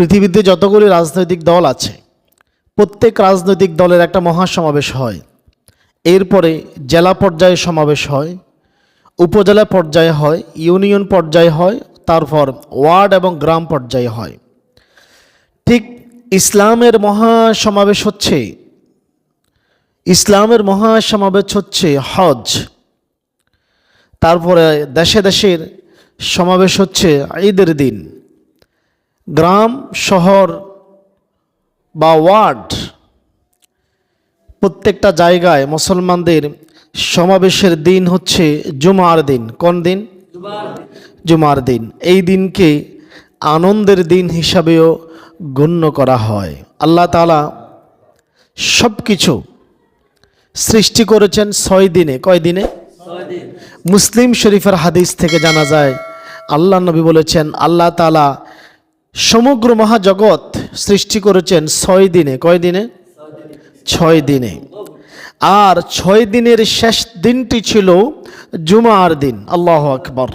পৃথিবীতে যতগুলি রাজনৈতিক দল আছে, প্রত্যেক রাজনৈতিক দলের একটা মহাসমাবেশ হয়। এরপরে জেলা পর্যায়ে সমাবেশ হয়, উপজেলা পর্যায়ে হয়, ইউনিয়ন পর্যায়ে হয়, তারপর ওয়ার্ড এবং গ্রাম পর্যায়ে হয়। ঠিক ইসলামের মহাসমাবেশ হচ্ছে, ইসলামের মহাসমাবেশ হচ্ছে হজ। তারপরে দেশে দেশের সমাবেশ হচ্ছে ঈদের দিন। গ্রাম শহর বা ওয়ার্ড প্রত্যেকটা জায়গায় মুসলমানদের সমাবেশের দিন হচ্ছে জুমার দিন। কোন দিন? জুমার দিন। এই দিনকে আনন্দের দিন হিসাবেও গণ্য করা হয়। আল্লাহ তালা সব কিছু সৃষ্টি করেছেন ছয় দিনে। কয় দিনে? মুসলিম শরীফের হাদিস থেকে জানা যায় আল্লাহ নবী বলেছেন আল্লাহ তালা সমগ্র মহাজগৎ সৃষ্টি করেছেন ছয় দিনে। কয় দিনে? ছয় দিনে। আর ছয় দিনের শেষ দিনটি ছিল জুমার দিন। আল্লাহ আকবর।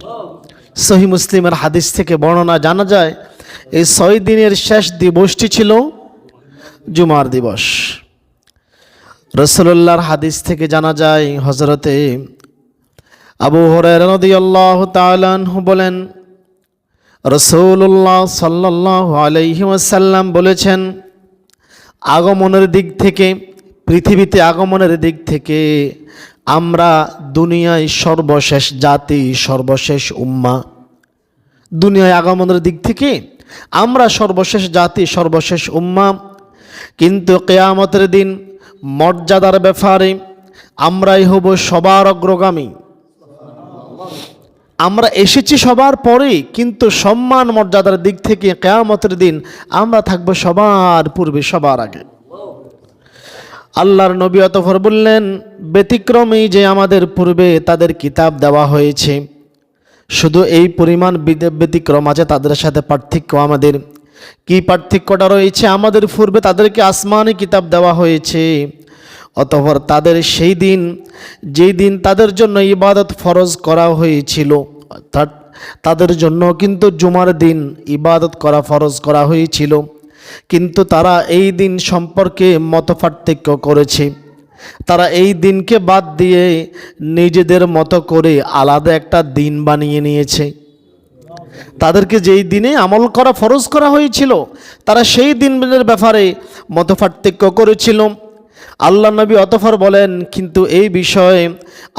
সহি মুসলিমের হাদিস থেকে বর্ণনা জানা যায়, এই ছয় দিনের শেষ দিবসটি ছিল জুমার দিবস। রসুল্লাহর হাদিস থেকে জানা যায় হজরতে আবু হরে রদি আল্লাহ তালানহু বলেন রসৌল্লাহ সাল্লাহ আলহি ওয়াসাল্লাম বলেছেন, আগমনের দিক থেকে, পৃথিবীতে আগমনের দিক থেকে আমরা দুনিয়ায় সর্বশেষ জাতি, সর্বশেষ উম্মা। দুনিয়ায় আগমনের দিক থেকে আমরা সর্বশেষ জাতি, সর্বশেষ উম্মা। কিন্তু কেয়ামতের দিন মর্যাদার ব্যাপারে আমরাই হব সবার অগ্রগামী। আমরা এসেছি সবার পরে কিন্তু সম্মান মর্যাদার দিক থেকে কেয়ামতের দিন আমরা থাকব সবার পূর্বে, সবার আগে। আল্লাহর নবী অতফর বললেন ব্যতিক্রমেই যে আমাদের পূর্বে তাদের কিতাব দেওয়া হয়েছে, শুধু এই পরিমাণ ব্যতিক্রম আছে তাদের সাথে পার্থক্য আমাদের। কি পার্থক্যটা রয়েছে? আমাদের পূর্বে তাদেরকে আসমানি কিতাব দেওয়া হয়েছে অতঃপর তাদের সেই দিন, যেই দিন তাদের জন্য ইবাদত ফরজ করা হয়েছিল, অর্থাৎ তাদের জন্য কিন্তু জুমার দিন ইবাদত করা ফরজ করা হয়েছিল। কিন্তু তারা এই দিন সম্পর্কে মতপার্থক্য করেছে। তারা এই দিনকে বাদ দিয়ে নিজেদের মতো করে আলাদা একটা দিন বানিয়ে নিয়েছে। তাদেরকে যেই দিনে আমল করা ফরজ করা হয়েছিল, তারা সেই দিনের ব্যাপারে মতপার্থক্য করেছিল। আল্লাহ নবী অতফর বলেন, কিন্তু এই বিষয়ে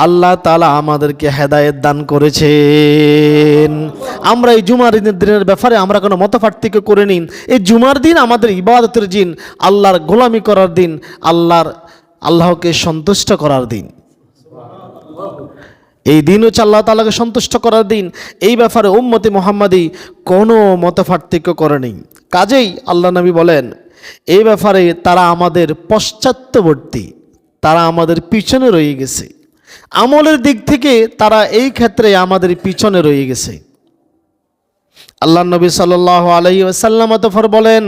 আল্লাহ তালা আমাদেরকে হেদায়েত দান করেছেন। আমরা এই জুমার দিনের ব্যাপারে আমরা কোনো মতপার্থক্য করে নিন এই জুমার দিন আমাদের ইবাদতের দিন, আল্লাহর গোলামি করার দিন, আল্লাহর, আল্লাহকে সন্তুষ্ট করার দিন। এই দিন হচ্ছে আল্লাহ তালাকে সন্তুষ্ট করার দিন। এই ব্যাপারে উম্মতি মোহাম্মদী কোনো মতপার্থক্য করেনি। কাজেই আল্লাহ নবী বলেন এই ব্যাপারে তারা আমাদের পশ্চাত্যবর্তী, তারা আমাদের পিছনে রয়ে গেছে। আমলের দিক থেকে তারা এই ক্ষেত্রে আমাদের পিছনে রয়ে গেছে। আল্লাহ নবী সাল আলাই আসাল্লাম তফর বলেন,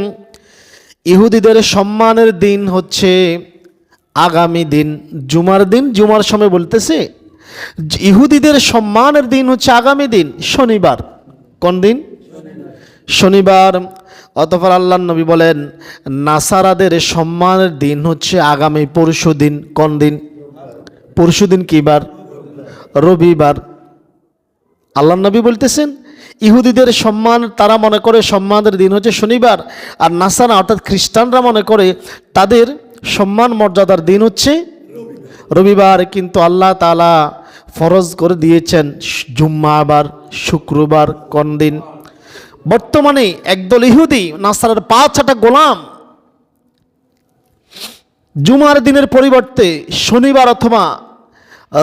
ইহুদিদের সম্মানের দিন হচ্ছে আগামী দিন, জুমার দিন। জুমার সময় বলতেছে, ইহুদিদের সম্মানের দিন হচ্ছে আগামী দিন, শনিবার। কোন দিন? শনিবার। অতপর আল্লাহ নবী বলেন, নাসারাদের সম্মানের দিন হচ্ছে আগামী পরশু দিন। কোন দিন? পরশু দিন কী বার? রবিবার। আল্লাহ নবী বলতেছেন, ইহুদিদের সম্মান তারা মনে করে সম্মানের দিন হচ্ছে শনিবার, আর নাসারা অর্থাৎ খ্রিস্টানরা মনে করে তাদের সম্মান মর্যাদার দিন হচ্ছে রবিবার। কিন্তু আল্লাহ তালা ফরজ করে দিয়েছেন, জুম্মাবার, শুক্রবার কোন দিন? বর্তমানে একদল ইহুদি নাসারের পাঁচ ছটা গোলাম। জুমার দিনের পরিবর্তে শনিবার অথবা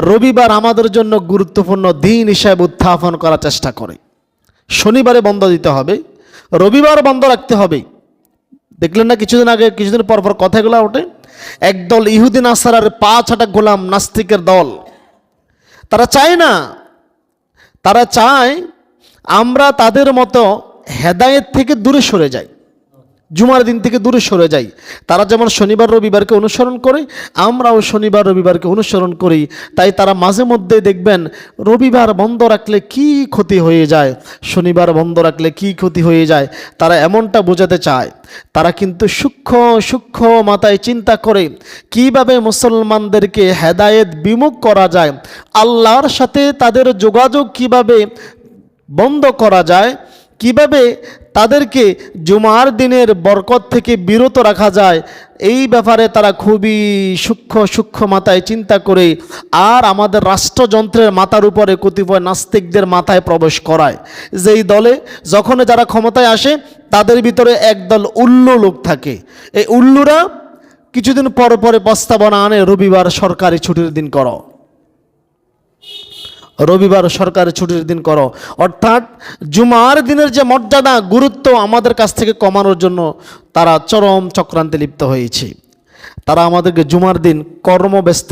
রবিবার আমাদের জন্য গুরুত্বপূর্ণ দিন হিসাবে উত্থাপন করার চেষ্টা করে। শনিবারে বন্ধ দিতে হবে, রবিবার বন্ধ রাখতে হবে। দেখলেন না কিছুদিন আগে, কিছুদিন পর পর কথাগুলো ওঠে। একদল ইহুদি নাসারার পাঁচ ছাটা গোলাম নাস্তিকের দল। তারা চায় না, তারা চায় আমরা তাদের মতো হেদায়েত থেকে দূরে সরে যায়। জুমার দিন থেকে দূরে সরে যাই তারা যেমন শনিবার, রবিবারকে অনুসরণ করে, আমরাও শনিবার, রবিবারকে অনুসরণ করি। তাই তারা মাঝে মধ্যে দেখবেন, রবিবার বন্ধ রাখলে কি ক্ষতি হয়ে যায়? শনিবার বন্ধ রাখলে কি ক্ষতি হয়ে যায়? তারা এমনটা বোঝাতে চায়। তারা কিন্তু সূক্ষ্ম সূক্ষ্ম মাথায় চিন্তা করে, কীভাবে মুসলমানদেরকে হেদায়েত বিমুখ করা যায়? আল্লাহর সাথে তাদের যোগাযোগ কীভাবে বন্ধ করা যায়? কীভাবে তাদেরকে জুমার দিনের বরকত থেকে বিরত রাখা যায়, এই ব্যাপারে তারা খুবই সূক্ষ্ম সূক্ষ্ম মাথায় চিন্তা করে আর আমাদের রাষ্ট্রযন্ত্রের মাথার উপরে কতিপয় নাস্তিকদের মাথায় প্রবেশ করায়। যেই দলে যখন যারা ক্ষমতায় আসে, তাদের ভিতরে একদল উল্লু লোক থাকে। এই উল্লুরা কিছুদিন পর পরে প্রস্তাবনা আনে, রবিবার সরকারি ছুটির দিন করো। রবিবার সরকারি ছুটির দিন করো। অর্থাৎ জুমার দিনের যে মর্যাদা, গুরুত্ব আমাদের কাছ থেকে কমানোর জন্য তারা চরম চক্রান্তে লিপ্ত হয়েছে। তারা আমাদেরকে জুমার দিন কর্মব্যস্ত